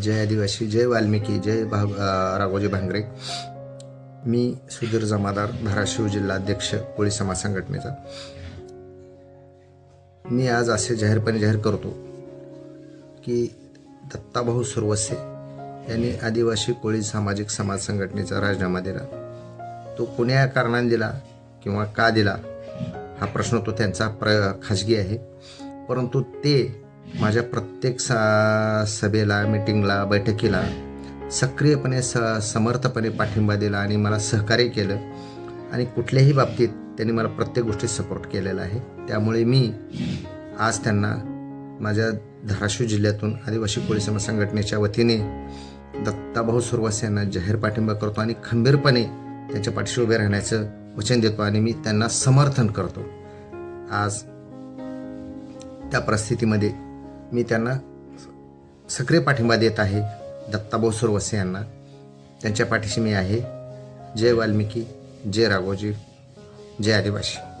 जय आदिवासी जय वाल्मिकी जय भा राघोजी भांगरे. मी सुधीर जमादार धाराशिव जिल्हाध्यक्ष कोळी समाज संघटनेचा. मी आज असे जाहीरपणे जाहीर करतो की दत्ताभाऊ सुरवसे यांनी आदिवासी कोळी सामाजिक समाज संघटनेचा राजीनामा दिला. तो कोण्या कारणाने दिला किंवा का दिला हा प्रश्न तो त्यांचा प्र खाजगी आहे. परंतु ते माझ्या प्रत्येक सा सभेला मिटिंगला बैठकीला सक्रियपणे स समर्थपणे पाठिंबा दिला आणि मला सहकार्य केलं. आणि कुठल्याही बाबतीत त्यांनी मला प्रत्येक गोष्टीत सपोर्ट केलेला आहे त्यामुळे मी आज त्यांना माझ्या धाराशिव जिल्ह्यातून आदिवासी कोळी समाज संघटनेच्या वतीने दत्ताभाऊ सुरवास यांना जाहीर पाठिंबा करतो आणि खंबीरपणे त्यांच्या पाठीशी उभे राहण्याचं वचन देतो आणि मी त्यांना समर्थन करतो. आज त्या परिस्थितीमध्ये मी त्यांना सक्रिय पाठिंबा देत आहे. दत्ताभाऊ सुरवसे यांना. त्यांच्या पाठीशी मी आहे. जय वाल्मिकी जय राघोजी जय आदिवासी.